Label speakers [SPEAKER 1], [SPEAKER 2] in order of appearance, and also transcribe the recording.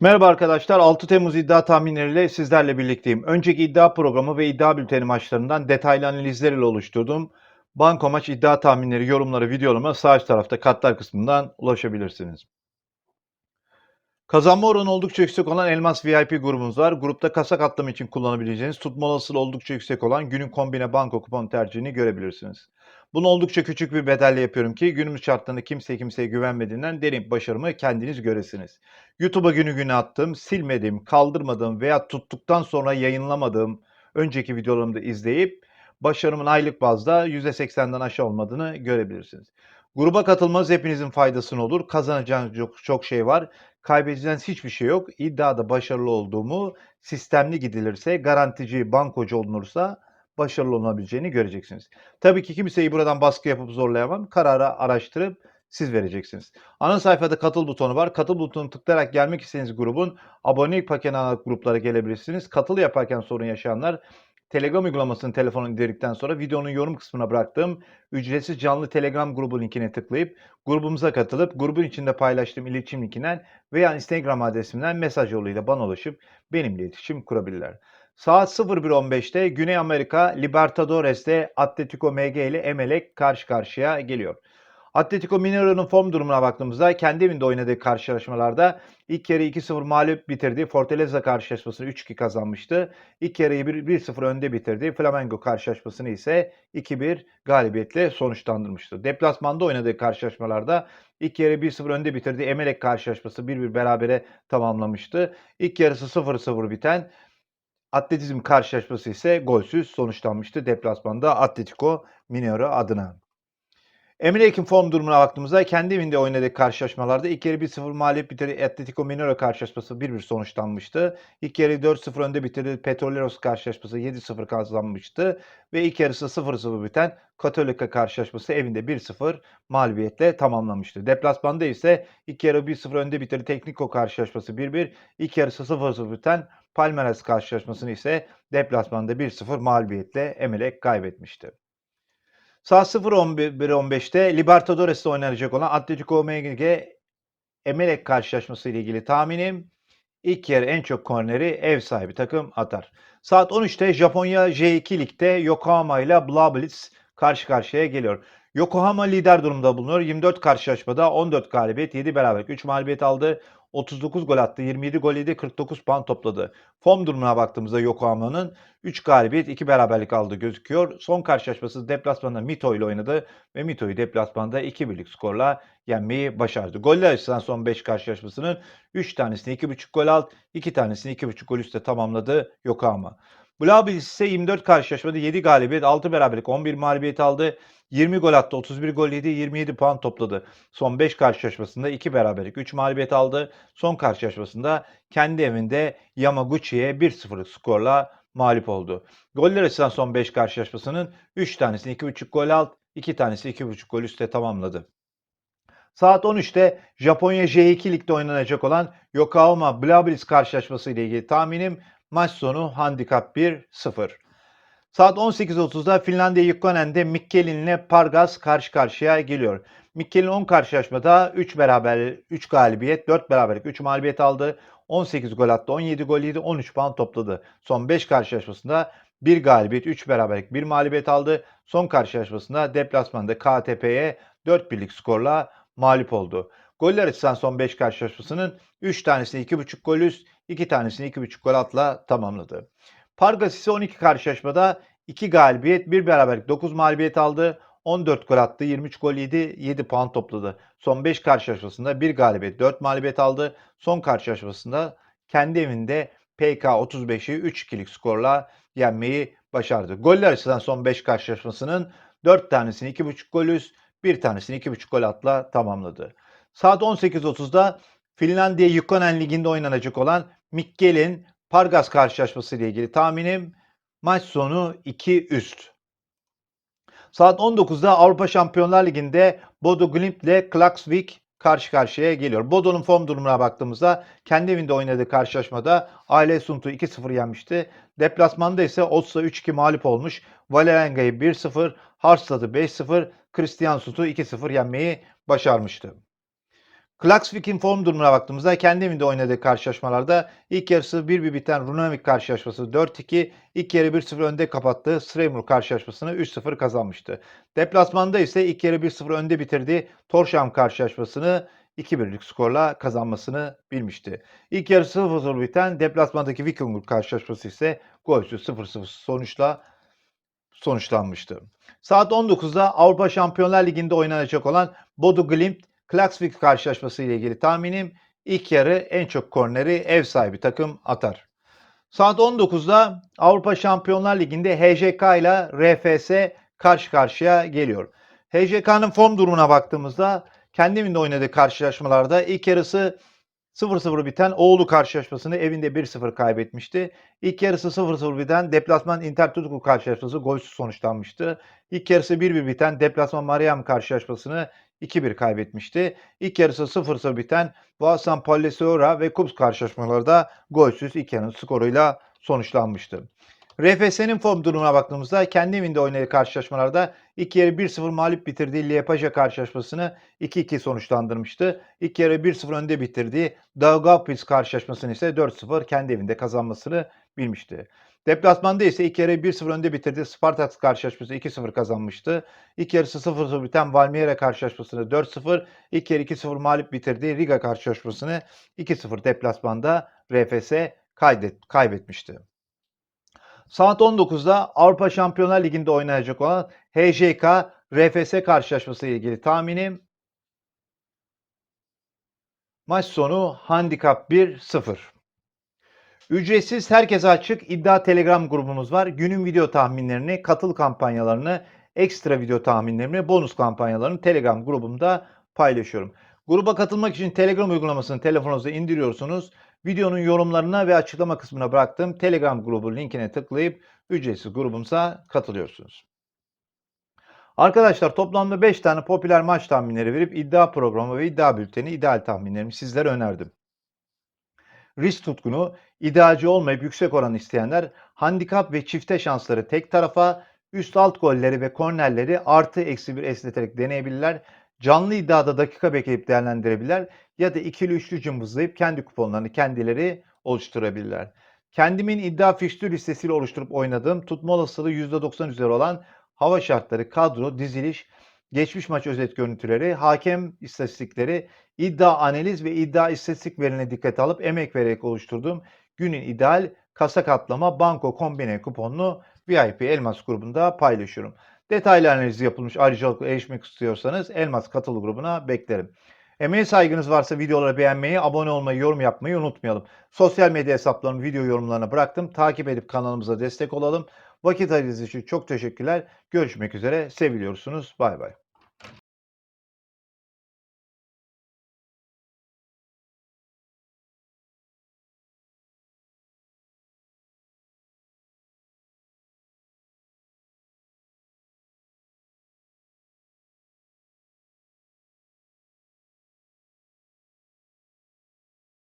[SPEAKER 1] Merhaba arkadaşlar. 6 Temmuz iddia tahminleriyle sizlerle birlikteyim. Önceki iddia programı ve iddia bülteni maçlarından detaylı analizleriyle oluşturduğum Banko maç iddia tahminleri, yorumları, videolarıma sağ üst tarafta katlar kısmından ulaşabilirsiniz. Kazanma oranı oldukça yüksek olan Elmas VIP grubumuz var. Grupta kasa katlama için kullanabileceğiniz tutma olasılığı oldukça yüksek olan günün kombine banko kupon tercihini görebilirsiniz. Bunu oldukça küçük bir bedelle yapıyorum ki günümüz şartlarında kimse kimseye güvenmediğinden derin başarımı kendiniz göresiniz. YouTube'a günü güne attığım, silmediğim, kaldırmadığım veya tuttuktan sonra yayınlamadığım önceki videolarımı da izleyip başarımın aylık bazda %80'den aşağı olmadığını görebilirsiniz. Gruba katılmanız hepinizin faydasına olur. Kazanacağınız çok, çok şey var. Kaybedeceğiniz hiçbir şey yok. İddiada başarılı olduğumu sistemli gidilirse, garantici, bankocu olunursa başarılı olabileceğini göreceksiniz. Tabii ki kimseyi buradan baskı yapıp zorlayamam. Kararı araştırıp siz vereceksiniz. Ana sayfada katıl butonu var. Katıl butonunu tıklayarak gelmek istediğiniz grubun abonelik paketi alarak gruplara gelebilirsiniz. Katıl yaparken sorun yaşayanlar Telegram uygulamasını telefona indirdikten sonra videonun yorum kısmına bıraktığım ücretsiz canlı Telegram grubu linkine tıklayıp grubumuza katılıp grubun içinde paylaştığım iletişim linkinden veya Instagram adresimden mesaj yoluyla bana ulaşıp benimle iletişim kurabilirler. Saat 01.15'te Güney Amerika Libertadores'te Atletico MG ile Emelec karşı karşıya geliyor. Atletico Mineiro'nun form durumuna baktığımızda kendi evinde oynadığı karşılaşmalarda ilk yarı 2-0 mağlup bitirdiği Fortaleza karşılaşmasını 3-2 kazanmıştı. İlk yarıyı 1-0 önde bitirdiği Flamengo karşılaşmasını ise 2-1 galibiyetle sonuçlandırmıştı. Deplasmanda oynadığı karşılaşmalarda ilk yarı 1-0 önde bitirdiği Emelec karşılaşması 1-1 berabere tamamlamıştı. İlk yarısı 0-0 biten Atletizm karşılaşması ise golsüz sonuçlanmıştı deplasmanda Atletico Mineiro adına. Emelek'in form durumuna baktığımızda kendi evinde oynadığı karşılaşmalarda ilk yarı 1-0 mağlup bitirdiği Atletico Mineiro karşılaşması 1-1 sonuçlanmıştı. İlk yarı 4-0 önde bitirdiği Petroleros karşılaşması 7-0 kazanmıştı. Ve ilk yarısı 0-0 biten Katolika karşılaşması evinde 1-0 mağlubiyetle tamamlamıştı. Deplasmanda ise ilk yarı 1-0 önde bitirdiği Tekniko karşılaşması 1-1, ilk yarısı 0-0 biten Palmeiras karşılaşmasını ise deplasmanda 1-0 mağlubiyetle Emelek kaybetmişti. Saat 0.11.15'te Libertadores'te oynanacak olan Atletico MG Emelec karşılaşması ile ilgili tahminim ilk yarı en çok korneri ev sahibi takım atar. Saat 13'te Japonya J2 Lig'de Yokohama ile Blablitz karşı karşıya geliyor. Yokohama lider durumda bulunuyor. 24 karşılaşmada 14 galibiyet, 7 beraberlik, 3 mağlubiyet aldı. 39 gol attı, 27 gol yedi, 49 puan topladı. Form durumuna baktığımızda Yokohama'nın 3 galibiyet, 2 beraberlik aldığı gözüküyor. Son karşılaşması deplasmanda Mito ile oynadı ve Mito'yu deplasmanda 2 birlik skorla yenmeyi başardı. Goller açısından son 5 karşılaşmasının 3 tanesini 2.5 gol alt, 2 tanesini 2.5 gol üstte tamamladı Yokohama. Blaublitz ise 24 karşılaşmada 7 galibiyet, 6 beraberlik, 11 mağlubiyet aldı. 20 gol attı, 31 gol yedi, 27 puan topladı. Son 5 karşılaşmasında 2 beraberlik, 3 mağlubiyet aldı. Son karşılaşmasında kendi evinde Yamaguchi'ye 1-0 skorla mağlup oldu. Goller açısından son 5 karşılaşmasının 3 tanesini 2.5 gol alt, 2 tanesi 2.5 gol üstte tamamladı. Saat 13'te Japonya J2 Lig'de oynanacak olan Yokohama Blablitz karşılaşması ile ilgili tahminim maç sonu handikap 1-0. Saat 18.30'da Finlandiya Yukkonen'de Mikkelin ile Pargas karşı karşıya geliyor. Mikkelin 10 karşılaşmada 3 beraber 3 galibiyet, 4 beraberlik, 3 mağlubiyet aldı. 18 gol attı, 17 gol yedi, 13 puan topladı. Son 5 karşılaşmasında 1 galibiyet, 3 beraberlik, 1 mağlubiyet aldı. Son karşılaşmasında deplasmanda KTP'ye 4 birlik skorla mağlup oldu. Goller açısından son 5 karşılaşmasının 3 tanesini 2.5 gol üst, 2 tanesini 2.5 gol atla tamamladı. Pargas ise 12 karşılaşmada 2 galibiyet, 1 beraberlik, 9 mağlubiyet aldı. 14 gol attı, 23 gol yedi, 7 puan topladı. Son 5 karşılaşmasında 1 galibiyet, 4 mağlubiyet aldı. Son karşılaşmasında kendi evinde PK 35'i 3-2'lik skorla yenmeyi başardı. Goller açısından son 5 karşılaşmasının 4 tanesini 2.5 gol üst, 1 tanesini 2.5 gol atla tamamladı. Saat 18.30'da Finlandiya Yukkonen Ligi'nde oynanacak olan Mikkel'in Pargas karşılaşması ile ilgili tahminim maç sonu 2 üst. Saat 19'da Avrupa Şampiyonlar Ligi'nde Bodo Glimt ile Klaksvik karşı karşıya geliyor. Bodo'nun form durumuna baktığımızda kendi evinde oynadığı karşılaşmada Aile Suntu 2-0 yenmişti. Deplasmanda ise Otsa 3-2 mağlup olmuş. Valerenga'yı 1-0, Harstad'ı 5-0, Christian Sut'u 2-0 yenmeyi başarmıştı. Klaksvik'in form durumuna baktığımızda kendi evinde oynadığı karşılaşmalarda ilk yarısı 1-1 biten Runavik karşılaşması 4-2, ilk yarı 1-0 önde kapattığı Sreymur karşılaşmasını 3-0 kazanmıştı. Deplasmanda ise ilk yarı 1-0 önde bitirdiği Torsham karşılaşmasını 2-1'lik skorla kazanmasını bilmişti. İlk yarı 0-0 biten deplasmandaki Vikingur karşılaşması ise golsüz 0-0 sonuçla sonuçlanmıştı. Saat 19'da Avrupa Şampiyonlar Ligi'nde oynanacak olan Bodo Glimt Klaksvik karşılaşması ile ilgili tahminim ilk yarı en çok korneri ev sahibi takım atar. Saat 19'da Avrupa Şampiyonlar Ligi'nde HJK ile RFS karşı karşıya geliyor. HJK'nın form durumuna baktığımızda kendi evinde oynadığı karşılaşmalarda ilk yarısı 0-0 biten Oğlu karşılaşmasını evinde 1-0 kaybetmişti. İlk yarısı 0-0 biten deplasman Inter Tutku karşılaşması golsüz sonuçlanmıştı. İlk yarısı 1-1 biten deplasman Mariam karşılaşmasını 2-1 kaybetmişti. İlk yarısı 0-0 biten Boğazsan Palleseora ve Kups karşılaşmaları da golsüz ilk yarının skoruyla sonuçlanmıştı. RFS'nin form durumuna baktığımızda kendi evinde oynadığı karşılaşmalarda ilk yarı 1-0 mağlup bitirdiği Liepaja karşılaşmasını 2-2 sonuçlandırmıştı. İlk yarı 1-0 önde bitirdiği Daugavpils karşılaşmasını ise 4-0 kendi evinde kazanmasını bilmişti. Deplasmanda ise ilk yarı 1-0 önde bitirdiği Spartak karşılaşması 2-0 kazanmıştı. İlk yarısı 0-0 biten Valmiera karşılaşmasını 4-0, ilk yarı 2-0 mağlup bitirdiği Riga karşılaşmasını 2-0 deplasmanda RFS kaydet, kaybetmişti. Saat 19'da Avrupa Şampiyonlar Ligi'nde oynayacak olan HJK RFS karşılaşması ile ilgili tahminim maç sonu handikap 1-0. Ücretsiz herkese açık iddia Telegram grubumuz var. Günün video tahminlerini, katıl kampanyalarını, ekstra video tahminlerini, bonus kampanyalarını Telegram grubumda paylaşıyorum. Gruba katılmak için Telegram uygulamasını telefonunuza indiriyorsunuz. Videonun yorumlarına ve açıklama kısmına bıraktığım Telegram grubu linkine tıklayıp ücretsiz grubumuza katılıyorsunuz. Arkadaşlar toplamda 5 tane popüler maç tahminleri verip iddia programı ve iddia bülteni ideal tahminlerimi sizlere önerdim. Risk tutkunu, idealci olmayıp yüksek oran isteyenler handikap ve çifte şansları tek tarafa, üst alt golleri ve kornerleri artı eksi bir esneterek deneyebilirler. Canlı iddiada dakika bekleyip değerlendirebilirler ya da ikili üçlü cımbızlayıp kendi kuponlarını kendileri oluşturabilirler. Kendimin iddia fikstür listesiyle oluşturup oynadığım tutma olasılığı %90 üzeri olan hava şartları, kadro, diziliş, geçmiş maç özet görüntüleri, hakem istatistikleri, iddia analiz ve iddia istatistik verilerine dikkate alıp emek vererek oluşturduğum günün ideal kasa katlama banko kombine kuponunu VIP Elmas grubunda paylaşıyorum. Detaylı analizi yapılmış ayrıcalıkla erişmek istiyorsanız Elmas katılı grubuna beklerim. Emeğe saygınız varsa videoları beğenmeyi, abone olmayı, yorum yapmayı unutmayalım. Sosyal medya hesaplarımı video yorumlarına bıraktım. Takip edip kanalımıza destek olalım. Vakit ayırdığınız için çok teşekkürler. Görüşmek üzere. Seviliyorsunuz. Bay bay.